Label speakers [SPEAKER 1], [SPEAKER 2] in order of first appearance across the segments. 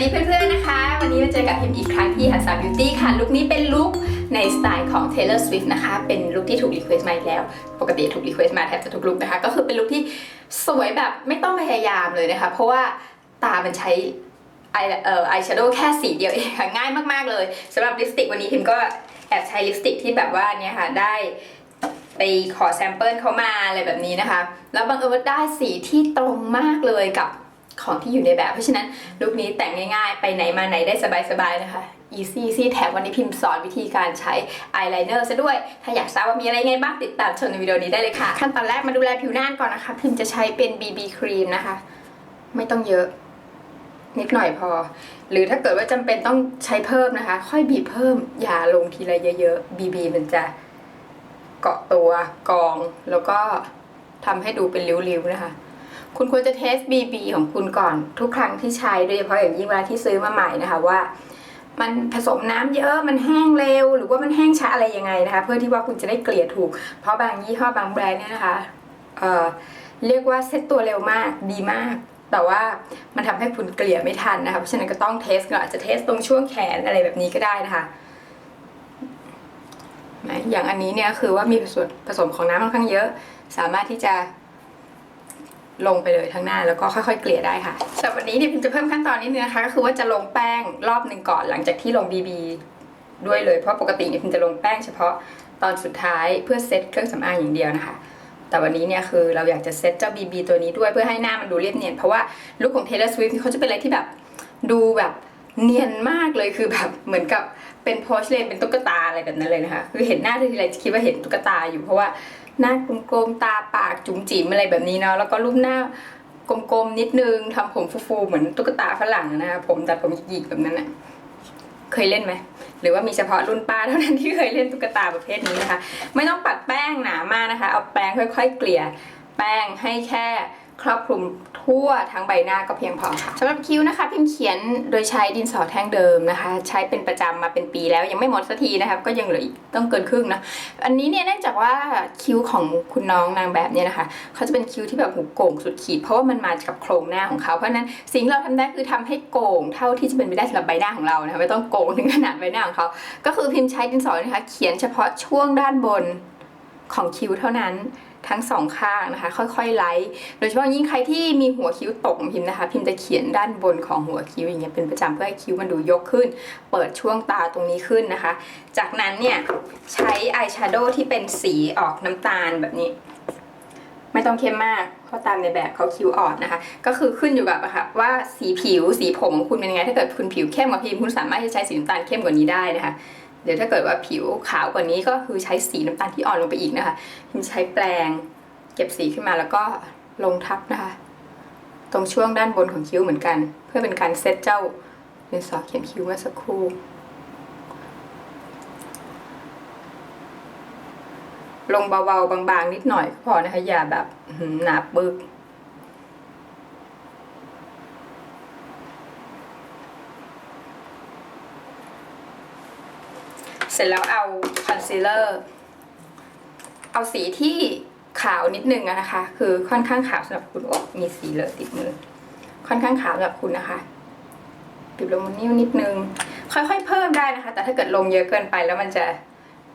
[SPEAKER 1] ดีเพื่อนๆนะคะ วันนี้มาเจอกับพิมอีกครั้งที่หันสาบิวตี้ค่ะลุคนี้เป็นลุคในสไตล์ของ Taylor Swift นะคะ เป็นลุคที่ถูกรีเควสต์มาแล้ว ปกติถูกรีเควสต์มาแทบจะทุกลุคนะคะ ก็คือเป็นลุคที่สวยแบบไม่ต้องพยายามเลยนะคะ เพราะว่าตามันใช้ไอเอ่อไอแชโดว์แค่สีเดียวเองค่ะง่ายมากๆเลยสำหรับลิปสติกวันนี้พิมก็แอบใช้ลิปสติกที่แบบว่าเนี่ยค่ะได้ไปขอแซมเปิลเขามาอะไรแบบนี้นะคะ แล้วบังเอิญว่าได้สีที่ตรงมากเลยกับ ของที่อยู่ในแบบ เพราะฉะนั้นลุคนี้แต่งง่ายๆ ไปไหนมาไหนได้สบายๆนะคะ easy easy แถมวันนี้พิมพ์สอนวิธีการใช้อายไลเนอร์ซะด้วย ถ้าอยากทราบว่ามีอะไรไงบ้างติดตามชมในวิดีโอนี้ได้เลยค่ะ ขั้นตอนแรกมาดูแลผิวหน้าก่อนนะคะ พิมพ์จะใช้เป็น BB ครีมนะคะ ไม่ต้องเยอะนิดหน่อยพอ หรือถ้าเกิดว่าจำเป็นต้องใช้เพิ่มนะคะ ค่อยบีบเพิ่ม อย่าลงทีละเยอะๆ BB มันจะเกาะตัวกอง แล้วก็ทำให้ดูเป็นริ้วๆนะคะ คุณควรจะเทส BB ของคุณก่อนทุกครั้งที่ใช้โดยเฉพาะอย่างยิ่งเวลาที่ซื้อมาใหม่นะคะว่า มันผสมน้ำเยอะมันแห้งเร็ว หรือว่ามันแห้งช้าอะไรยังไงนะคะ เพื่อที่ว่าคุณจะได้เกลี่ยถูก เพราะบางยี่ห้อบางแบรนด์เนี่ยนะคะเอ่อเรียกว่าเซ็ตตัวเร็วมากดีมาก แต่ว่ามันทำให้คุณเกลี่ยไม่ทันนะคะเพราะฉะนั้นก็ต้องเทสก่อนอาจจะเทสตรงช่วงแขนอะไรแบบนี้ก็ได้นะคะนะอย่างอันนี้เนี่ยคือว่ามีส่วนผสมของน้ำค่อนข้างเยอะ สามารถที่จะ ลงไปเลยทั้งหน้าแล้วก็ค่อยๆ เกลี่ยได้ค่ะสำหรับวันนี้เนี่ยพิมจะเพิ่มขั้นตอนนิดนึงนะคะก็คือว่าจะลงแป้งรอบหนึ่งก่อนหลังจากที่ลง BB ด้วยเลยเพราะปกติเนี่ยพิมจะลงแป้งเฉพาะตอนสุดท้ายเพื่อเซตเครื่องสำอางอย่างเดียวนะคะแต่วันนี้เนี่ยคือเราอยากจะเซตเจ้า BB ตัวนี้ด้วยเพื่อให้หน้ามันดูเรียบเนียน เพราะว่าลุคของ Taylor Swift นี่เขาจะเป็นอะไรที่แบบดูแบบเนียนมากเลยคือแบบเหมือนกับเป็นโพสเลนเป็นตุ๊กตาอะไรแบบนั้นเลยนะคะ คือเห็นหน้าเธอทีไรจะคิดว่าเห็นตุ๊กตาอยู่เพราะว่า หน้ากลมๆตาปากจุ๋มจิ๋มอะไรแบบนี้เนาะแล้วก็รูปหน้ากลมๆนิดนึงทำผมฟูๆเหมือนตุ๊กตาฝรั่งนะคะผมตัดผมหยิกๆแบบนั้นอะเคยเล่นไหมหรือว่ามีเฉพาะรุ่นป้าเท่านั้นที่เคยเล่นตุ๊กตาประเภทนี้นะคะ ไม่ต้องปัดแป้งหนามากนะคะ เอาแป้งค่อย ๆ เกลี่ยแป้งให้แค่ ครอบคลุมทั่วทั้งใบหน้าก็เพียงพอค่ะสำหรับคิ้วนะคะ พิมพ์เขียนโดยใช้ดินสอแท่งเดิมนะคะ ใช้เป็นประจำมาเป็นปีแล้วยังไม่หมดสักทีนะคะก็ยังเหลืออีกต้องเกินครึ่งนะอันนี้เนี่ยเนื่องจากว่าคิ้วของคุณน้องนางแบบเนี่ยนะคะเขาจะเป็นคิ้วที่แบบหูโก่งสุดขีดเพราะว่ามันมากับโครงหน้าของเขาเพราะนั้นสิ่งเราทำได้คือทำให้โก่งเท่าที่จะเป็นไปได้สำหรับใบหน้าของเรานะคะไม่ต้องโก่งถึงขนาดใบหน้าของเขาก็คือพิมพ์ใช้ดินสอนะคะ เขียนเฉพาะช่วงด้านบนของคิ้วเท่านั้น ทั้งสองข้างนะคะ ค่อยๆไล่โดยเฉพาะยิ่งใครที่มีหัวคิ้วตกพิมพ์นะคะ พิมพ์จะเขียนด้านบนของหัวคิ้วอย่างเงี้ยเป็นประจำเพื่อให้คิ้วมันดูยกขึ้น เปิดช่วงตาตรงนี้ขึ้นนะคะ จากนั้นเนี่ยใช้อายแชโดว์ที่เป็นสีออกน้ำตาลแบบนี้ ไม่ต้องเข้มมากเพราะตามในแบบเขาคิ้วอ่อนนะคะ ก็คือขึ้นอยู่กับะค่ะว่าสีผิวสีผมของคุณเป็นยังไงถ้าเกิดคุณผิวเข้มกว่าพิมพ์คุณสามารถที่จะใช้สีน้ำตาลเข้มกว่านี้ได้นะคะ เดี๋ยวถ้าเกิดว่าผิวขาวกว่านี้ก็คือใช้สีน้ำตาลที่อ่อนลงไปอีกนะคะพิมใช้แปรงเก็บสีขึ้นมาแล้วก็ลงทับนะคะ ตรงช่วงด้านบนของคิ้วเหมือนกัน เพื่อเป็นการเซตเจ้าดินสอเขียนคิ้วเมื่อสักครู่ลงเบาๆบางๆนิดหน่อยก็พอนะคะอย่าแบบอื้อหือหนาปึก เสร็จแล้วเอาคอนซีลเลอร์เอาสีที่ขาวนิดนึงนะคะ คือค่อนข้างขาวสำหรับคุณโอ้มีสีเลอะติดมือ ค่อนข้างขาวสำหรับคุณนะคะปิดลงบนนิ้วนิดนึง ค่อยๆเพิ่มได้นะคะ แต่ถ้าเกิดลงเยอะเกินไปแล้วมันจะ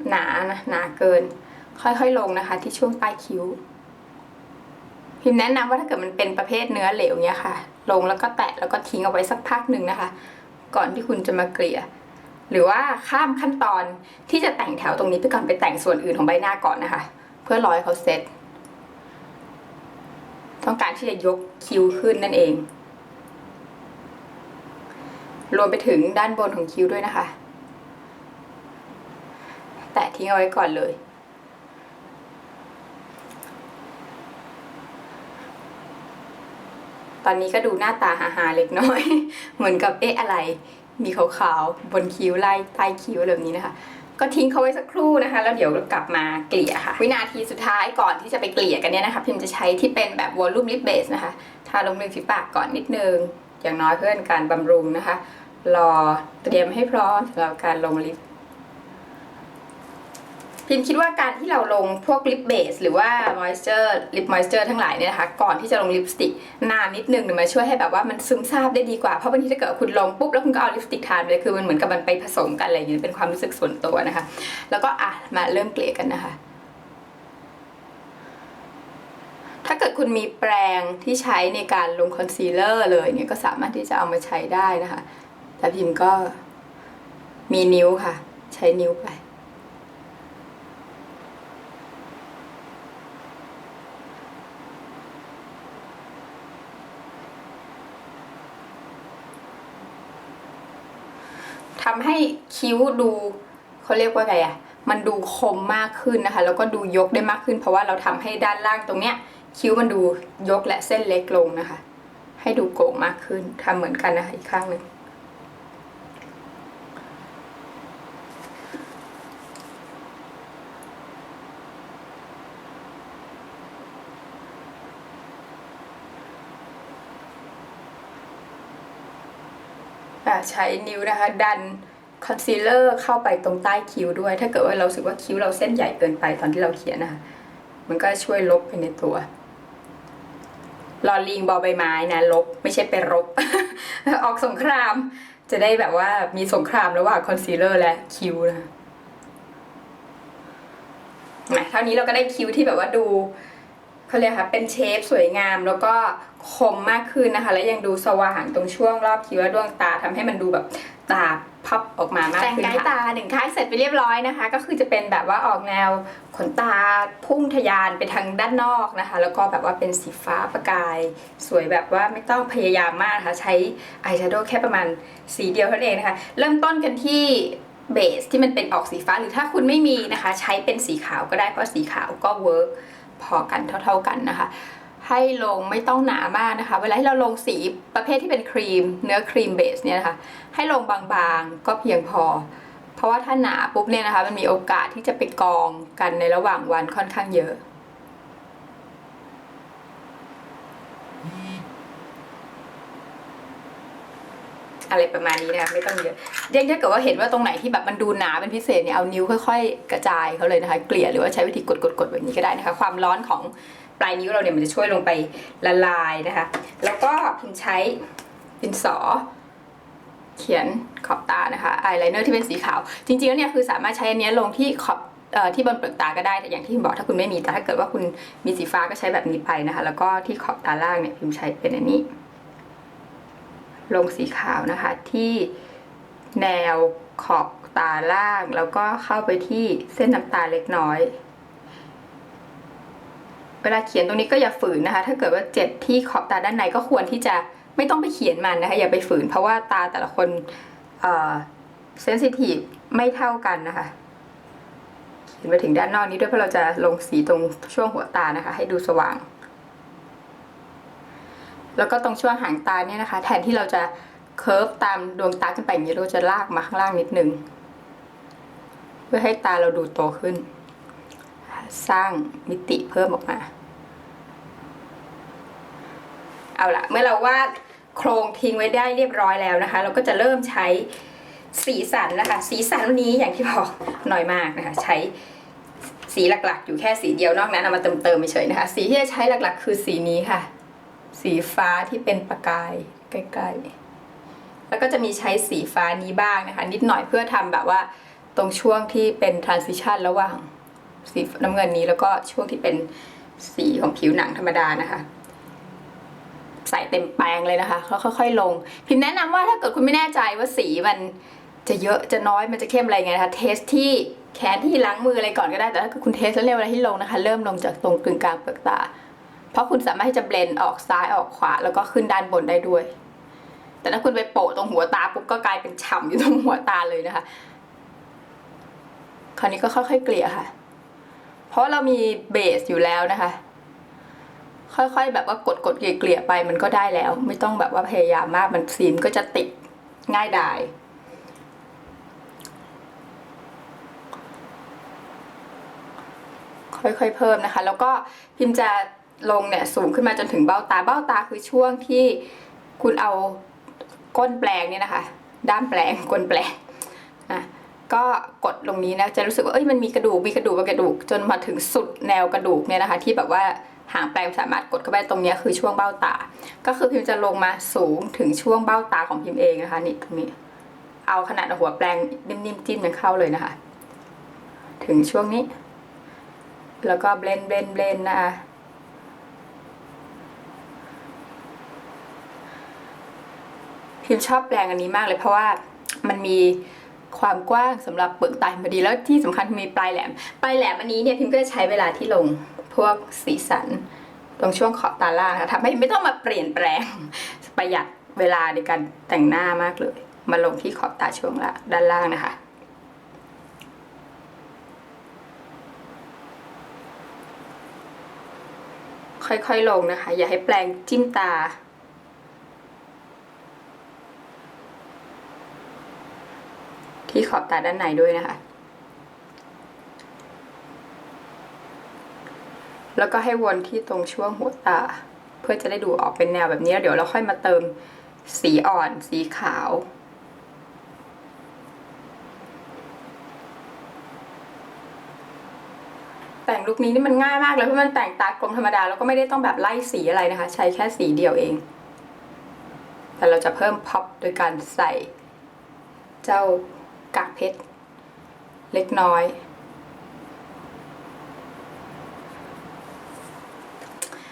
[SPEAKER 1] หนานะหนาเกิน ค่อยๆลงนะคะ ที่ช่วงใต้คิ้วพิมแนะนำว่าถ้าเกิดมันเป็นประเภทเนื้อเหลวเนี้ยค่ะ ลงแล้วก็แตะแล้วก็ทิ้งเอาไว้สักพักหนึ่งนะคะ ก่อนที่คุณจะมาเกลี่ย หรือว่าข้ามขั้นตอนที่จะแต่งแถวตรงนี้ไปก่อนไปแต่งส่วนอื่นของใบหน้าก่อนนะคะ เพื่อรอให้เขาเซ็ตต้องการที่จะยกคิ้วขึ้นนั่นเอง รวมไปถึงด้านบนของคิ้วด้วยนะคะ แตะทิ้งเอาไว้ก่อนเลยตอนนี้ก็ดูหน้าตาหาๆเล็กน้อย เหมือนกับเอ๊ะอะไร มีขาวๆบนคิ้วไล่ใต้คิ้วแบบนี้นะคะ ก็ทิ้งเขาไว้สักครู่นะคะ แล้วเดี๋ยวกลับมาเกลี่ยค่ะ วินาทีสุดท้ายก่อนที่จะไปเกลี่ยกันเนี่ยนะคะพิมจะใช้ที่เป็นแบบวอลลุ่มลิปเบสนะคะทาลงริมฝีปากก่อนนิดนึง อย่างน้อยเพื่อนการบำรุงนะคะ รอเตรียมให้พร้อมสำหรับการลงลิป พิมคิดว่าการที่เราลงพวกลิปเบสหรือว่ามอยส์เจอร์ลิปมอยส์เจอร์ทั้งหลายเนี่ยนะคะก่อนที่จะลงลิปสติกนานนิดนึงเนี่ยมันช่วยให้แบบว่ามันซึมซาบได้ดีกว่า เพราะบางทีถ้าเกิดคุณลงปุ๊บแล้วคุณก็เอาลิปสติกทานเลยคือมันเหมือนกับมันไปผสมกันอะไรอย่างเงี้ยเป็นความรู้สึกส่วนตัวนะคะ แล้วก็อะมาเริ่มเกลี่ยกันนะคะถ้าเกิดคุณมีแปรงที่ใช้ในการลงคอนซีลเลอร์เลยเนี่ยก็สามารถที่จะเอามาใช้ได้นะคะ แต่พิมก็มีนิ้วค่ะ ใช้นิ้วไป ทำให้คิ้วดูเขาเรียกว่าไงอะมันดูคมมากขึ้นนะคะ แล้วก็ดูยกได้มากขึ้น เพราะว่าเราทำให้ด้านล่างตรงเนี้ย คิ้วมันดูยกและเส้นเล็กลงนะคะ ให้ดูโก่งมากขึ้นทำเหมือนกันนะคะอีกข้างหนึ่ง อะใช้นิ้วนะคะ ดันคอนซีลเลอร์เข้าไปตรงใต้คิ้วด้วย ถ้าเกิดว่าเราสึกว่าคิ้วเราเส้นใหญ่เกินไปตอนที่เราเขียนนะคะมันก็ช่วยลบไปในตัวลอลิงบอใบไม้นะลบไม่ใช่ไปรบ ออกสงคราม จะได้แบบว่ามีสงครามระหว่างคอนซีลเลอร์และคิ้วนะอะเท่านี้เราก็ได้คิ้วที่แบบว่าดู เขาเรียกค่ะเป็นเชฟสวยงามแล้วก็คมมากขึ้นนะคะ และยังดูสว่างตรงช่วงรอบคิ้วและดวงตาทำให้มันดูแบบตาพับออกมามากขึ้นแต่งกายตาหนึ่งข้างเสร็จไปเรียบร้อยนะคะ ก็คือจะเป็นแบบว่าออกแนวขนตาพุ่งทะยานไปทางด้านนอกนะคะ แล้วก็แบบว่าเป็นสีฟ้าประกาย สวยแบบว่าไม่ต้องพยายามมากนะคะใช้อายแชโดว์แค่ประมาณสีเดียวเท่านั้นเองนะคะ เริ่มต้นกันที่เบสที่มันเป็นออกสีฟ้าหรือถ้าคุณไม่มีนะคะ ใช้เป็นสีขาวก็ได้เพราะสีขาวก็เวิร์ก พอกันเท่า ๆกันนะคะ ให้ลงไม่ต้องหนามากนะคะ เวลาที่เราลงสีประเภทที่เป็นครีม เนื้อครีมเบสเนี่ยนะคะให้ลงบางๆก็เพียงพอ เพราะว่าถ้าหนาปุ๊บเนี่ยนะคะ มันมีโอกาสที่จะไปกองกันในระหว่างวันค่อนข้างเยอะ อะไรประมาณนี้นะคะไม่ต้องเยอะเรียกถ้าเกิดว่าเห็นว่าตรงไหนที่แบบมันดูหนาเป็นพิเศษเนี่ยเอานิ้วค่อย ๆ กระจายเขาเลยนะคะเกลี่ยหรือว่าใช้วิธีกดๆๆแบบนี้ก็ได้นะคะ ความร้อนของปลายนิ้วเราเนี่ยมันจะช่วยลงไปละลายนะคะ แล้วก็พิมใช้ดินสอ เขียนขอบตานะคะอายไลเนอร์ที่เป็นสีขาว จริงๆแล้วเนี่ยคือสามารถใช้อันนี้ลงที่ขอบออที่บนเปลือกตาก็ได้แต่อย่างที่พิมบอกถ้าคุณไม่มีแต่ถ้าเกิดว่าคุณมีสีฟ้าก็ใช้แบบนี้ไปนะคะ แล้วก็ที่ขอบตาล่างเนี่ยพิมใช้เป็นอันนี้ ลงสีขาวนะคะที่แนวขอบตาล่างแล้วก็เข้าไปที่เส้นน้ำตาเล็กน้อย เวลาเขียนตรงนี้ก็อย่าฝืนนะคะ ถ้าเกิดว่าเจ็บที่ขอบตาด้านในก็ควรที่จะไม่ต้องไปเขียนมันนะคะอย่าไปฝืน เพราะว่าตาแต่ละคนเซนซิทีฟไม่เท่ากันนะคะ เขียนไปถึงด้านนอกนี้ด้วยเพราะเราจะลงสีตรงช่วงหัวตานะคะ ให้ดูสว่าง แล้วก็ตรงช่วงหางตาเนี่ยนะคะ แทนที่เราจะเคิร์ฟตามดวงตาขึ้นไปอย่างนี้เราจะลากมาข้างล่างนิดนึง เพื่อให้ตาเราดูโตขึ้น สร้างมิติเพิ่มออกมา เอาละเมื่อเราวาดโครงทิ้งไว้ได้เรียบร้อยแล้วนะคะ เราก็จะเริ่มใช้สีสันนะคะ สีสันวันนี้อย่างที่บอกน้อยมากนะคะ ใช้สีหลักๆ อยู่แค่สีเดียวนอกนั้นเอามาเติมเติมๆเฉยนะคะ สีที่จะใช้หลักๆ คือสีนี้ค่ะ สีฟ้าที่เป็นประกายใกล้ๆ แล้วก็จะมีใช้สีฟ้านี้บ้างนะคะ นิดหน่อยเพื่อทำแบบว่าตรงช่วงที่เป็น transition ระหว่างสีน้ำเงินนี้แล้วก็ช่วงที่เป็นสีของผิวหนังธรรมดานะคะ ใส่เต็มแปรงเลยนะคะแล้วค่อยๆลง พิมแนะนำว่าถ้าเกิดคุณไม่แน่ใจว่าสีมันจะเยอะจะน้อยมันจะเข้มอะไรไงนะคะเทสที่แขนที่ล้างมืออะไรก่อนก็ได้แต่ถ้าเกิดคุณเทสแล้วเนี่ยเวลาที่ลงนะคะ เริ่มลงจากตรงกึ่งกลางเปลือกตา เพราะคุณสามารถที่จะเบลนออกซ้ายออกขวา แล้วก็ขึ้นด้านบนได้ด้วย แต่ถ้าคุณไปโปะตรงหัวตาปุ๊บก็กลายเป็นฉ่ำอยู่ตรงหัวตาเลยนะคะ คราวนี้ก็ค่อยๆเกลี่ยค่ะ เพราะเรามีเบสอยู่แล้วนะคะ ค่อยๆแบบว่ากดกดๆเกลี่ยๆไปมันก็ได้แล้ว ไม่ต้องแบบว่าพยายามมากมันสีมนก็จะติดง่ายดายค่อยๆเพิ่มนะคะ แล้วก็พิมพ์จะ ลงเนี่ยสูงขึ้นมาจนถึงเบ้าตา เบ้าตาคือช่วงที่คุณเอาก้นแปลงเนี่ยนะคะ ด้ามแปลงก้นแปลงอะก็กดลงนี้นะจะรู้สึกว่าเอ้ยมันมีกระดูกมีกระดูกมีกระดูกจนมาถึงสุดแนวกระดูกเนี่ยนะคะ ที่แบบว่าหางแปรงสามารถกดเข้าไปตรงนี้คือช่วงเบ้าตา ก็คือพิมพ์จะลงมาสูงถึงช่วงเบ้าตาของพิมเองนะคะนี่ตรงนี้ เอาขนาดหัวแปรงนิ่มๆจิ้มมันเข้าเลยนะคะ ถึงช่วงนี้ แล้วก็เบลนเบลนเบลนนะคะ พิมชอบแปลงอันนี้มากเลยเพราะว่ามันมีความกว้างสำหรับเปลือกตาพอดีแล้วที่สำคัญมีปลายแหลม ปลายแหลมอันนี้เนี่ยพิมก็จะใช้เวลาที่ลงพวกสีสัน ตรงช่วงขอบตาล่างนะทำให้ไม่ต้องมาเปลี่ยนแปลงประหยัดเวลาในการแต่งหน้ามากเลย มาลงที่ขอบตาช่วงละด้านล่างนะคะ ค่อยๆลงนะคะ อย่าให้แปลงจิ้มตา ที่ขอบตาด้านในด้วยนะคะ แล้วก็ให้วนที่ตรงช่วงหัวตา เพื่อจะได้ดูออกเป็นแนวแบบนี้ เดี๋ยวเราค่อยมาเติมสีอ่อนสีขาวแต่งลุคนี้นี่มันง่ายมากเลยเพราะมันแต่งตากลมธรรมดาแล้วก็ไม่ได้ต้องแบบไล่สีอะไรนะคะ ใช้แค่สีเดียวเอง แต่เราจะเพิ่มพ็อปโดยการใส่เจ้า กากเพชร เล็กน้อย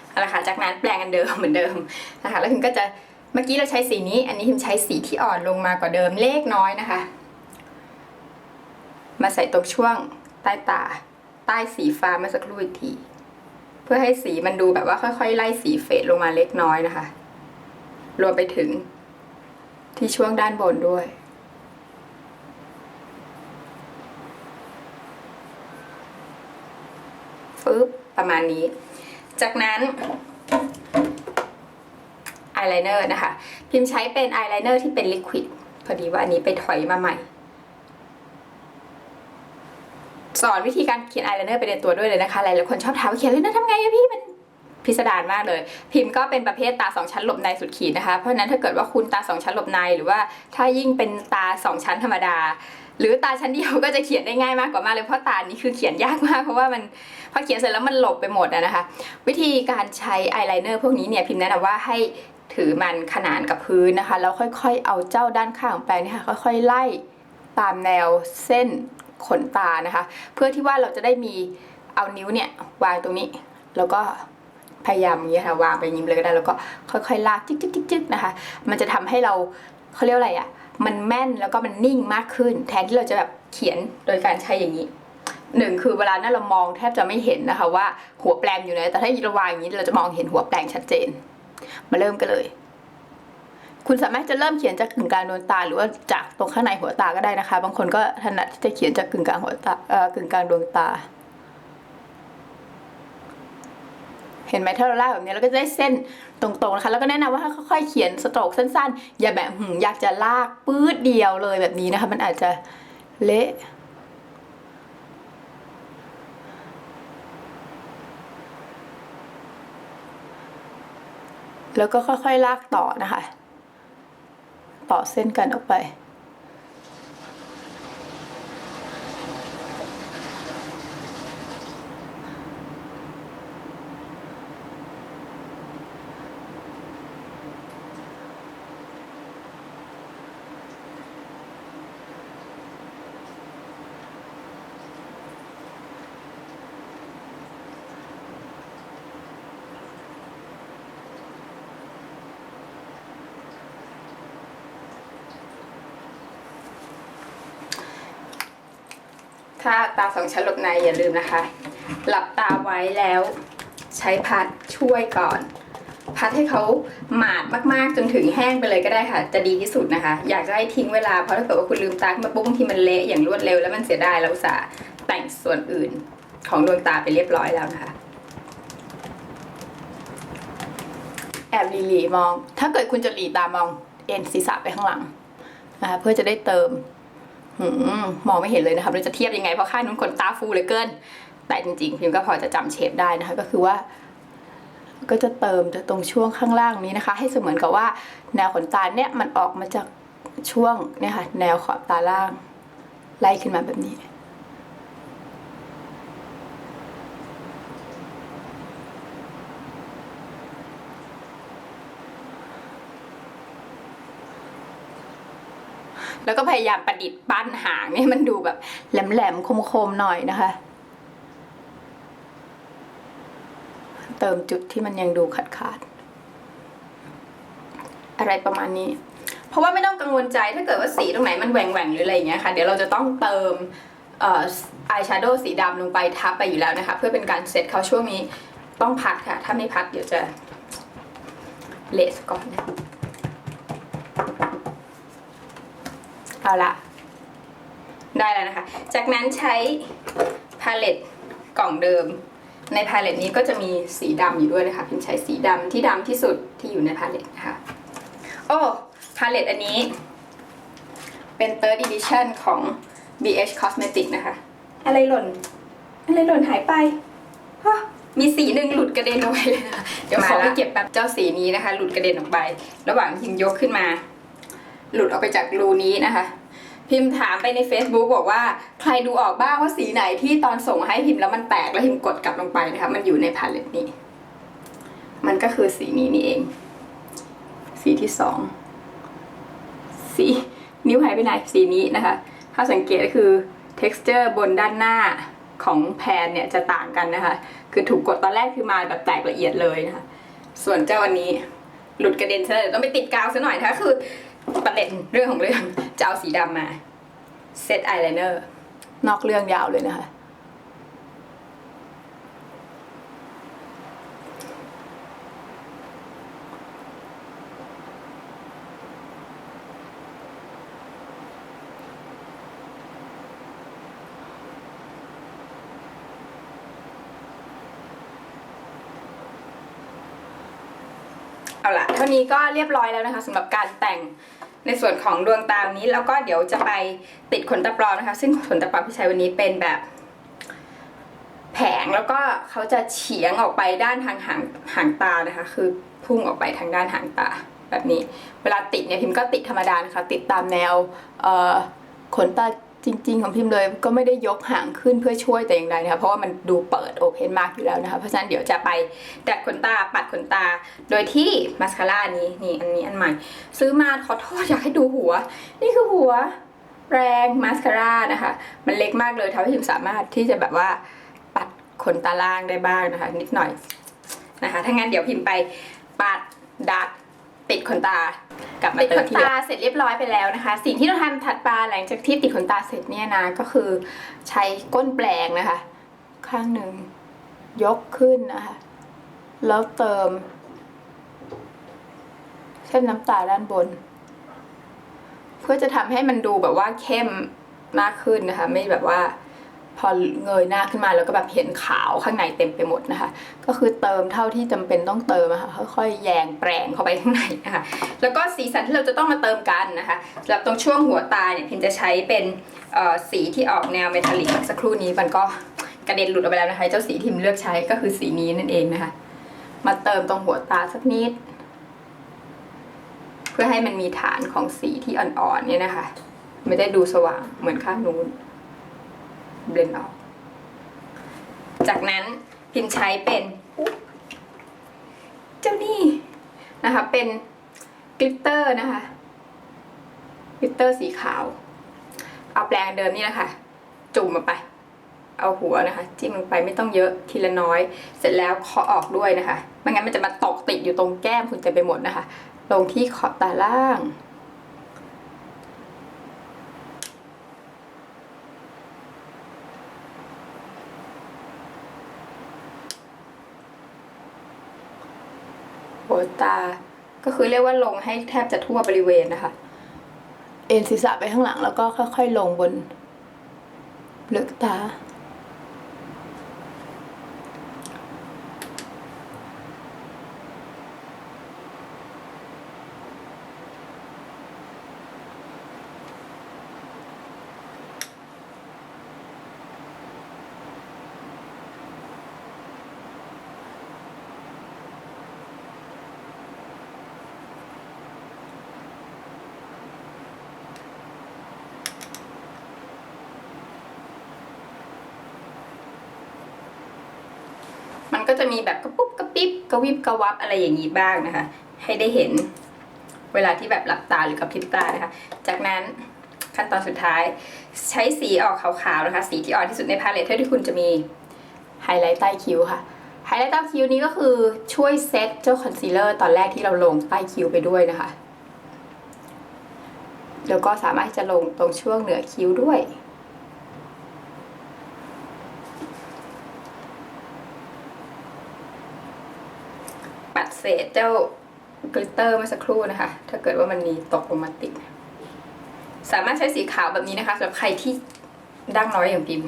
[SPEAKER 1] เอาละค่ะ จากนั้นแปลงกันเดิมเหมือนเดิมนะคะ แล้วพิมก็จะเมื่อกี้เราใช้สีนี้ อันนี้พิมใช้สีที่อ่อนลงมากว่าเดิมเล็กน้อยนะคะ มาใส่ตรงช่วงใต้ตา ใต้สีฟ้าเมื่อสักครู่อีกที เพื่อให้สีมันดูแบบว่าค่อยๆ ไล่สีเฟดลงมาเล็กน้อยนะคะ รวมไปถึงที่ช่วงด้านบนด้วย ฟึบ ประมาณนี้ จากนั้นอายไลเนอร์นะคะ พิมพ์ใช้เป็นอายไลเนอร์ที่เป็นลิควิดพอดีว่าอันนี้ไปถอยมาใหม่ สอนวิธีการเขียนอายไลเนอร์ไปในตัวด้วยเลยนะคะ หลายๆคนชอบถามว่าเขียนเลยนะทำไงอะพี่มันพิสดารมากเลย พิมพ์ก็เป็นประเภทตาสองชั้นหลบในสุดขีดนะคะ เพราะฉะนั้นถ้าเกิดว่าคุณตาสองชั้นหลบในหรือว่าถ้ายิ่งเป็นตาสองชั้นธรรมดา หรือตาชั้นเดียวก็จะเขียนได้ง่ายมากกว่ามากเลยเพราะตานี้คือเขียนยากมากเพราะว่ามันพอเขียนเสร็จแล้วมันหลบไปหมดอะนะคะ วิธีการใช้อายไลเนอร์พวกนี้เนี่ยพิมพ์แนะนำว่าให้ถือมันขนานกับพื้นนะคะแล้วค่อยๆ เอาเจ้าด้านข้างของแปรงนี่ค่ะค่อยๆ ไล่ตามแนวเส้นขนตานะคะ เพื่อที่ว่าเราจะได้มีเอานิ้วเนี่ยวางตรงนี้ แล้วก็พยายามอย่างนี้ยค่ะวางไปยิ้มเลยก็ได้แล้วก็ค่อยๆลากจิ๊กจิ๊กจิ๊กจิ๊กนะคะ มันจะทำให้เราเขาเรียกอะไรอะ มันแม่นแล้วก็มันนิ่งมากขึ้น แทนที่เราจะแบบเขียนโดยการใช้อย่างนี้หนึ่งคือเวลานั้นเรามองแทบจะไม่เห็นนะคะว่าหัวแปลงอยู่ไหนแต่ถ้าเราวางอย่างนี้เราจะมองเห็นหัวแปลงชัดเจน มาเริ่มกันเลย คุณสามารถจะเริ่มเขียนจากกึ่งกลางดวงตา หรือว่าจากตรงข้างในหัวตาก็ได้นะคะ บางคนก็ถนัดที่จะเขียนจากกึ่งกลางหัวตากึ่งกลางดวงตา เห็นไหมถ้าเราลากแบบนี้เราก็จะได้เส้นตรงๆนะคะ แล้วก็แนะนำว่าค่อยๆเขียนสโตรกสั้นๆ อย่าแบบหืมอยากจะลากปื๊ดเดียวเลยแบบนี้นะคะ มันอาจจะเละแล้วก็ค่อยๆลากต่อนะคะ ต่อเส้นกันออกไป ถ้าตาสองชั้นหลบในอย่าลืมนะคะ หลับตาไว้แล้วใช้พัดช่วยก่อน พัดให้เขาหมาดมากๆจนถึงแห้งไปเลยก็ได้ค่ะ จะดีที่สุดนะคะ อยากจะให้ทิ้งเวลาเพราะถ้าเกิดว่าคุณลืมตาขึ้นมาปุ๊บบางที่มันเละอย่างรวดเร็วแล้วมันเสียดายเราอุตส่าห์แต่งส่วนอื่นของดวงตาไปเรียบร้อยแล้วนะคะ แอบหลีหลีมอง ถ้าเกิดคุณจะหลีตามองเอ็นศีรษะไปข้างหลังนะคะเพื่อจะได้เติม หืมมองไม่เห็นเลยนะคะเราจะเทียบยังไงเพราะข้างนู้นขนตาฟูเหลือเกิน แต่จริงๆพิมก็พอจะจำเชฟได้นะคะก็คือว่า ก็จะเติมจากตรงช่วงข้างล่างนี้นะคะ ให้เสมือนกับว่า แนวขนตาเนี่ยมันออกมาจากช่วงเนี่ยค่ะแนวขอบตาล่าง ไล่ขึ้นมาแบบนี้ แล้วก็พยายามประดิษฐ์ปั้นหางเนี่ยมันดูแบบแหลมๆคมๆหน่อยนะคะ เติมจุดที่มันยังดูขาดๆอะไรประมาณนี้ เพราะว่าไม่ต้องกังวลใจถ้าเกิดว่าสีตรงไหนมันแหว่งแหวงๆหรืออะไรอย่างเงี้ยค่ะ เดี๋ยวเราจะต้องเติมเอ่ออายแชโดว์สีดำลงไปทับไปอยู่แล้วนะคะ เพื่อเป็นการเซตเขาช่วงนี้ต้องพัดค่ะ ถ้าไม่พัดเดี๋ยวจะเละซะก่อนนะ เอาละได้แล้วนะคะ จากนั้นใช้พาเลตกล่องเดิม ในพาเลตนี้ก็จะมีสีดำอยู่ด้วยนะคะพิมใช้สีดำที่ดำที่สุดที่อยู่ในพาเลตนะคะโอ้พาเลตอันนี้ เป็น third edition ของ BH Cosmetic นะคะ อะไรหล่น อะไรหล่นหายไปฮะมีสีหนึ่งหลุดกระเด็นออกไปเลยนะคะเดี๋ยวขอไปเก็บแป๊บเจ้าสีนี้นะคะ หลุดกระเด็นออกไป ระหว่างพิมยกขึ้นมา หลุดออกไปจากรูนี้นะคะ พิมพ์ถามไปใน Facebook บอกว่าใครดูออกบ้างว่าสีไหนที่ตอนส่งให้พิมพ์แล้วมันแตกแล้วพิมพ์กดกลับลงไปนะคะมันอยู่ในพาเลตนี้ มันก็คือสีนี้นี่เอง สีที่สองสีนิ้วหายไปไหนสีนี้นะคะ ถ้าสังเกตก็คือ texture บนด้านหน้าของแพนเนี่ยจะต่างกันนะคะ คือถูกกดตอนแรกคือมาแบบแตกละเอียดเลยนะคะ ส่วนเจ้าอันนี้หลุดกระเด็นซะเลยต้องไปติดกาวซะหน่อยนะคะคือ ประเด็นเรื่องของเรื่องจะเอาสีดำมาเซตอายไลเนอร์นอกเรื่องยาวเลยนะคะ เอาละเท่า นี้ก็เรียบร้อยแล้วนะคะสำหรับการแต่งในส่วนของดวงตานี้แล้วก็เดี๋ยวจะไปติดขนตาปลอมนะคะ ซึ่งขนตาปลอมที่ใช้วันนี้เป็นแบบ แผงแล้วก็เขาจะเฉียงออกไปด้านทางหางหางตานะคะ คือพุ่งออกไปทางด้านหางตาแบบนี้ เวลาติดเนี่ยพิมพ์ก็ติดธรรมดานะคะ ติดตามแนวขนตา จริง ๆ ของพิมพ์เลยก็ไม่ได้ยกหางขึ้นเพื่อช่วยแต่อย่างใดนะคะเพราะว่ามันดูเปิดโอเพนมากอยู่แล้วนะคะ เพราะฉะนั้นเดี๋ยวจะไปดัดขนตาปัดขนตา โดยที่มาสคาร่านี้นี่อันนี้อันใหม่ ซื้อมาขอโทษอยากให้ดูหัว นี่คือหัวแรงมาสคาร่านะคะ มันเล็กมากเลยทำให้พิมสามารถที่จะแบบว่าปัดขนตาล่างได้บ้างนะคะ นิดหน่อยนะคะถ้างั้นเดี๋ยวพิมพ์ไปปัดดัด ติดขนตากลับมา
[SPEAKER 2] ติด
[SPEAKER 1] เติ
[SPEAKER 2] ข
[SPEAKER 1] ม
[SPEAKER 2] น
[SPEAKER 1] ที่
[SPEAKER 2] ตาเสร็จเรียบร้อยไปแล้วนะคะ สิ่งที่เราทำถัดมาหลังจากที่ติดขนตาเสร็จเนี่ยนะก็คือใช้ก้นแปลงนะคะ ข้างหนึ่งยกขึ้นนะคะ แล้วเติมเส้นน้ำตาด้านบน เพื่อจะทำให้มันดูแบบว่าเข้มมากขึ้นนะคะ ไม่แบบว่า พอเงยหน้าขึ้นมาแล้วก็แบบเห็นขาวข้างในเต็มไปหมดนะคะ ก็คือเติมเท่าที่จำเป็นต้องเติมะค่ะค่อยๆแยงแปรงเข้าไปข้างในนะคะแล้วก็สีสันที่เราจะต้องมาเติมกันนะคะสำหรับตรงช่วงหัวตาเนี่ยพิมจะใช้เป็นสีที่ออกแนวเมทัลลิกสักครู่นี้มันก็กระเด็นหลุดออกไปแล้วนะคะ เจ้าสีที่พิมเลือกใช้ก็คือสีนี้นั่นเองนะคะ มาเติมตรงหัวตาสักนิด เพื่อให้มันมีฐานของสีที่อ่อนๆเนี่ยนะคะ ไม่ได้ดูสว่างเหมือนข้างนู้น เบลนออก จากนั้นพิมใช้เป็นเจ้านี่นะคะ เป็นกลิตเตอร์นะคะกลิตเตอร์สีขาว เอาแปรงเดิมนี่แหละคะ จุ่มมาไป เอาหัวนะคะ จิ้มลงไปไม่ต้องเยอะทีละน้อย เสร็จแล้วเคาะออกด้วยนะคะไม่งั้นมันจะมาตกติดอยู่ตรงแก้มคุณเต็มไปหมดนะคะ ลงที่ขอบตาล่าง หัวตา ก็คือเรียกว่าลงให้แทบจะทั่วบริเวณนะคะ เอ็นศีรษะไปข้างหลังแล้วก็ค่อย ๆ ลงบนเปลือกตา
[SPEAKER 1] มันก็จะมีแบบกระปุ๊บกระปิ๊บกระวิบกระวับอะไรอย่างนี้บ้างนะคะ ให้ได้เห็นเวลาที่แบบหลับตาหรือกระพริบตานะคะ จากนั้นขั้นตอนสุดท้ายใช้สีออกขาวๆนะคะ สีที่อ่อนที่สุดในพาเลตเท่าที่คุณจะมีไฮไลท์ใต้คิ้วค่ะไฮไลท์ใต้คิ้วนี้ก็คือช่วยเซตเจ้าคอนซีลเลอร์ตอนแรกที่เราลงใต้คิ้วไปด้วยนะคะ แล้วก็สามารถที่จะลงตรงช่วงเหนือคิ้วด้วย เศษเจ้ากลิตเตอร์เมื่อสักครู่นะคะ ถ้าเกิดว่ามันมีตกลงมาติด สามารถใช้สีขาวแบบนี้นะคะสำหรับใครที่ดั้งน้อยอย่างพิมพ์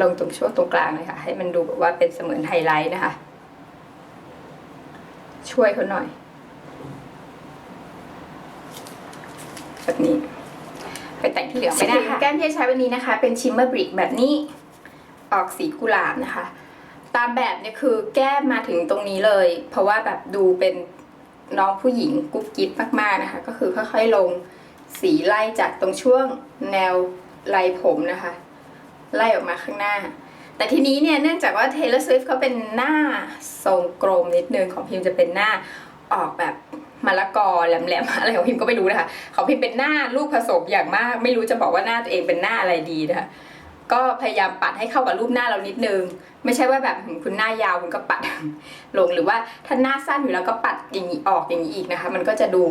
[SPEAKER 1] ลงตรงช่วงตรงกลางเลยค่ะ ให้มันดูแบบว่าเป็นเสมือนไฮไลท์นะคะ ช่วยเขาหน่อย แบบนี้ ไปแต่งที่เหลือไม่ได้ค่ะแก้มที่ใช้วันนี้นะคะ เป็นชิมเมอร์บริกแบบนี้ ออกสีกุหลาบนะคะ ตามแบบเนี่ยคือแก้มาถึงตรงนี้เลย เพราะว่าแบบดูเป็นน้องผู้หญิงกุ๊บกิ๊บมากๆนะคะ ก็คือค่อยๆลงสีไล่จากตรงช่วงแนวไหลผมนะคะ ไล่ออกมาข้างหน้า แต่ทีนี้เนี่ยเนื่องจากว่า Taylor Swift เขาเป็นหน้าทรงกลมนิดนึงของพิมจะเป็นหน้าออกแบบมะละกอแหลมๆอะไรของพิมก็ไม่รู้นะคะของพิมเป็นหน้าลูกผสมอย่างมาก ไม่รู้จะบอกว่าหน้าตัวเองเป็นหน้าอะไรดีนะคะ ก็พยายามปัดให้เข้ากับรูปหน้าเรานิดนึง ไม่ใช่ว่าแบบคุณหน้ายาวคุณก็ปัด ลงหรือว่าถ้าหน้าสั้นอยู่แล้วก็ปัดอย่างนี้ออกอย่างนี้อีกนะคะ มันก็จะดู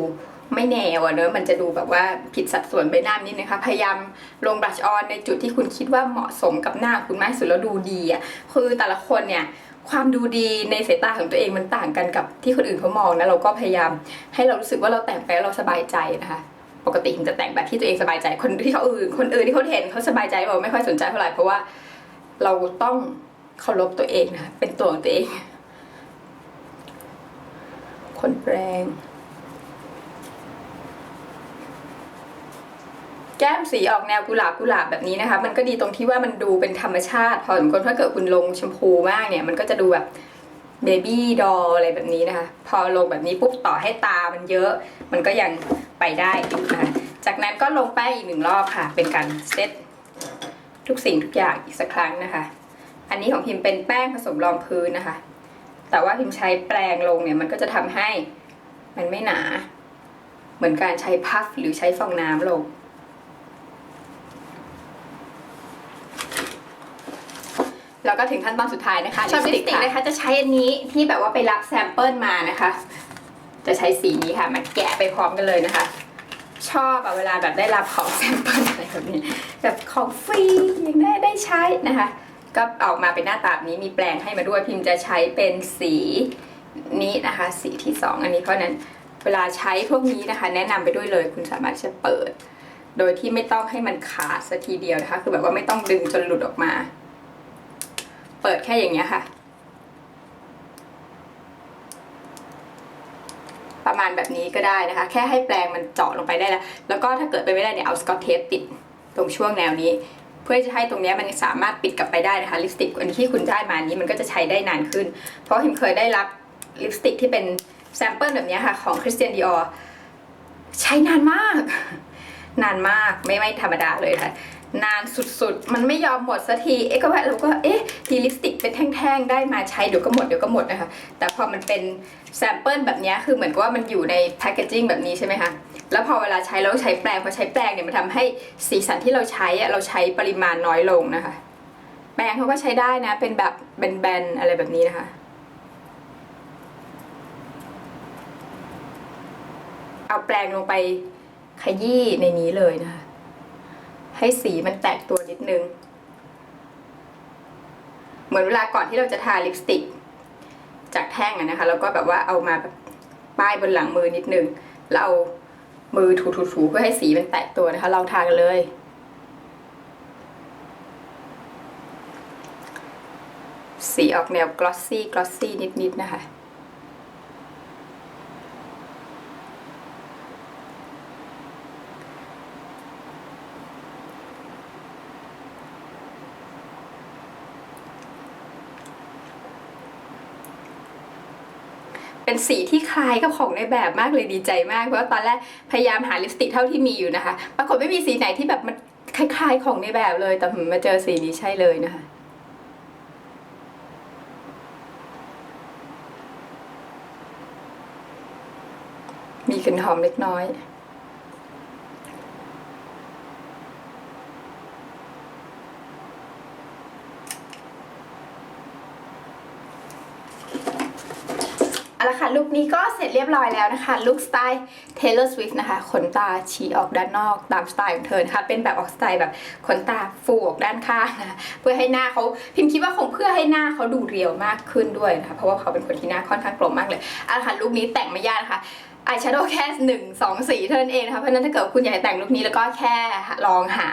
[SPEAKER 1] ไม่แนวอะเนอะมันจะดูแบบว่าผิดสัดส่วนใบหน้านิดนะคะ พยายามลงบลัชออนในจุดที่คุณคิดว่าเหมาะสมกับหน้าคุณมากสุดแล้วดูดีอะคือแต่ละคนเนี่ยความดูดีในสายตาของตัวเองมันต่างกันกับที่คนอื่นเขามองนะเราก็พยายามให้เรารู้สึกว่าเราแต่งไปแล้วเราสบายใจนะคะ ปกติผมจะแต่งแบบที่ตัวเองสบายใจคนที่เขาอื่นคนอื่นที่เขาเห็นเขาสบายใจบอกไม่ค่อยสนใจเท่าไหร่เพราะว่าเราต้องเคารพตัวเองนะเป็นตัวของตัวเอง คนแปรงแก้มสีออกแนวกุหลาบกุหลาบแบบนี้นะคะ มันก็ดีตรงที่ว่ามันดูเป็นธรรมชาติ พอสมควรถ้าเกิดคุณลงชมพูมากเนี่ย มันก็จะดูแบบเบบี้ดออะไรแบบนี้นะคะ พอลงแบบนี้ปุ๊บต่อให้ตามันเยอะ มันก็ยัง ไปได้นะคะจากนั้นก็ลงแป้งอีกหนึ่งรอบค่ะ เป็นการเซตทุกสิ่งทุกอย่างอีกสักครั้งนะคะ อันนี้ของพิมพ์เป็นแป้งผสมรองพื้นนะคะ แต่ว่าพิมพ์ใช้แปรงลงเนี่ยมันก็จะทำให้มันไม่หนา เหมือนการใช้พัฟหรือใช้ฟองน้ำลงแล้วก็ถึงขั้นตอนสุดท้ายนะคะชอบลิปสติกนะคะจะใช้อันนี้ที่แบบว่าไปรับแซมเปิลมานะคะ จะใช้สีนี้ค่ะมาแกะไปพร้อมกันเลยนะคะ ชอบอะเวลาแบบได้รับของแซมเปิลอะไรแบบนี้แบบของฟรียังได้ได้ใช้นะคะ ก็ออกมาเป็นหน้าตาแบบนี้มีแปลงให้มาด้วยพิมพ์จะใช้เป็นสีนี้นะคะ สีที่สองอันนี้เพราะนั้นเวลาใช้พวกนี้นะคะ แนะนำไปด้วยเลย คุณสามารถจะเปิด โดยที่ไม่ต้องให้มันขาดสักทีเดียวนะคะ คือแบบว่าไม่ต้องดึงจนหลุดออกมา เปิดแค่อย่างเงี้ยค่ะ ประมาณแบบนี้ก็ได้นะคะ แค่ให้แปรงมันเจาะลงไปได้แล้ว แล้วก็ถ้าเกิดไปไม่ได้เนี่ยเอาสกอตเทปปิดตรงช่วงแนวนี้ เพื่อจะให้ตรงนี้มันสามารถปิดกลับไปได้นะคะลิปสติกอันที่คุณได้มานี้มันก็จะใช้ได้นานขึ้น เพราะพิมเคยได้รับลิปสติกที่เป็นแซมเปิลแบบนี้ค่ะของ Christian Dior ใช้นานมาก นานมากไม่ไม่ธรรมดาเลยค่ะ นานสุดๆ มันไม่ยอมหมดสักทีเอ๊ะก็ว่าเราก็เอ๊ะทีลิปสติกเป็นแท่งๆ ได้มาใช้เดี๋ยวก็หมดเดี๋ยวก็หมดนะคะ แต่พอมันเป็นแซมเปิลแบบนี้คือเหมือนกับว่ามันอยู่ในแพคเกจิ้งแบบนี้ใช่ไหมคะแล้วพอเวลาใช้แล้วใช้แปรงพอใช้แปรงเนี่ยมันทำให้สีสันที่เราใช้อะเราใช้ปริมาณน้อยลงนะคะ แปรงเขาก็ใช้ได้นะ เป็นแบบแบนๆอะไรแบบนี้นะคะเอาแปรงลงไปขยี้ในนี้เลยนะคะ ให้สีมันแตกตัวนิดนึง เหมือนเวลาก่อนที่เราจะทาลิปสติก จากแท่งอะนะคะแล้วก็แบบว่าเอามาแบบป้ายบนหลังมือนิดนึง แล้วเอามือถูๆๆเพื่อให้สีมันแตกตัวนะคะ เราทากันเลยสีออกแนวกลอสซี่กลอสซี่นิดๆนะคะ เป็นสีที่คล้ายกับของในแบบมากเลยดีใจมาก เพราะว่าตอนแรกพยายามหาลิปสติกเท่าที่มีอยู่นะคะ ปรากฏไม่มีสีไหนที่แบบมันคล้ายๆของในแบบเลย แต่ผมมาเจอสีนี้ใช่เลยนะคะมีกลิ่นหอมเล็กน้อย ลุคนี้ก็เสร็จเรียบร้อยแล้วนะคะลุคสไตล์ Taylor Swift นะคะขนตาชี้ออกด้านนอกตามสไตล์ของเธอนะคะเป็นแบบออกสไตล์แบบขนตาฟูออกด้านข้างนะะเพื่อให้หน้าเขาพิมพ์คิดว่าคงเพื่อให้หน้าเขาดูเรียวมากขึ้นด้วยนะคะเพราะว่าเขาเป็นคนที่หน้าค่อนข้างกลมมากเลยเอาละค่ะลุคนี้แต่งไม่ยากนะคะอายแชโดว์แค่หนึ่งสองสีเท่านั้นเองนะคะเพราะนั้นถ้าเกิดคุณอยากจะแต่งลุคนี้แล้วก็แค่ลองหา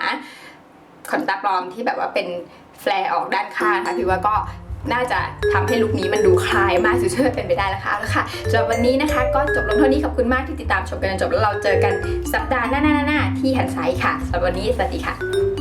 [SPEAKER 1] ขนตาปลอมที่แบบว่าเป็นแฟลร์ออกด้านข้างนะคะพี่ว่าก็ น่าจะทำให้ลุคนี้มันดูคลายมากสุดช่วยเป็นไปได้แล้วค่ะแล้วค่ะสำหรับวันนี้นะคะ ก็จบลงเท่านี้ขอบคุณมากที่ติดตามชมกันจนจบแล้วเราเจอกันสัปดาห์หน้าๆที่หันไซค่ะสำหรับวันนี้สวัสดีค่ะ